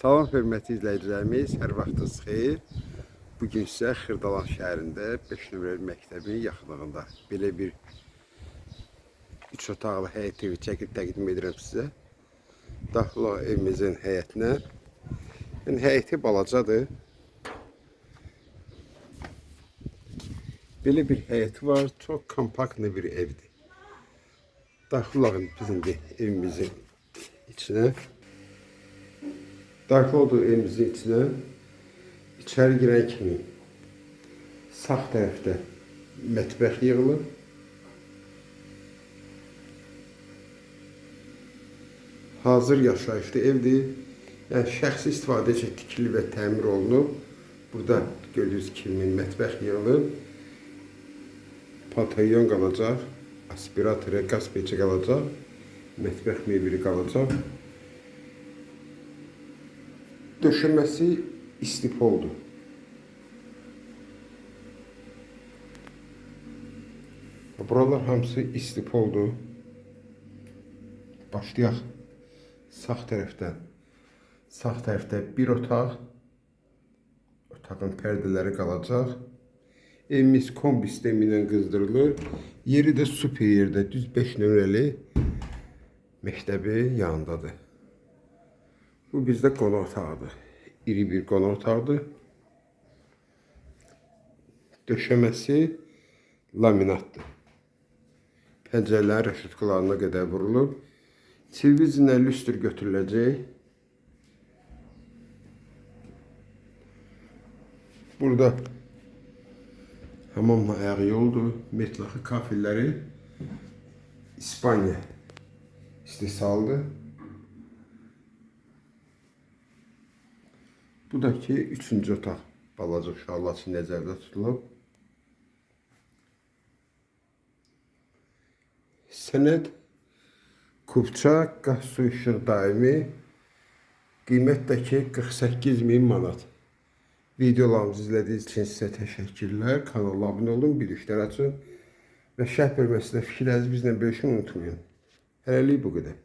Salam hörmətli izləyicilərimiz, hər vaxtınız xeyir. Bu gün sizə Xırdalan şəhərində 5 nömrəli məktəbin yaxınlığında belə bir 3 otaqlı həyət evi çəkib təqdim edirəm sizə. Daxil evimizin həyətinə. Yəni həyəti balacadır. Belə bir həyəti var, çox kompaktlı bir evdir. Daxil olaq biz evimizin içinə. Daxil olduğu evimizin içinə içəri girən kimi sağ tərəfdə mətbəx yığılır. Hazır yaşayışlı evdir. Yəni şəxsi istifadə üçün tikili və təmir olunub. Burada gördüyünüz kimi mətbəx yığılıb. Patalyon qalacaq, aspirator, qaz peçi qalacaq, mətbəx mebeli qalacaq. Döşəməsi istipoldur. Buralar hamısı istipoldur. Başlayaq sağ tərəfdən. Sağ tərəfdə bir otaq. Otağın pərdələri qalacaq. Evimiz kombi sistemi ilə qızdırılır. Yeri də super yerdə, düz 5 nömrəli məktəbi yanındadır. Bu bizdə qonaq otağıdır. İri bir qonaq otağıdır. Döşəməsi laminatdır. Pəncərələrin rəşutkalarına qədər vurulub. Televizorla lüstr götürüləcək. Burada hamamla ayağı yoldur. Metlaxı kafilləri İspanya istehsalıdır. Bu da ki üçüncü otaq balaca uşaqlar üçün nəzərdə tutulub. Sənəd kubça, qaz su işıq daimi qiymət də ki 48 min manat. Videolarımızı izlədiyiniz üçün sizə təşəkkürlər. Kanala abunə olun, bildirişlər açın və şərh bölməsində fikirlərinizi bizlə bölüşün unutmayın. Hələlik bu qədər.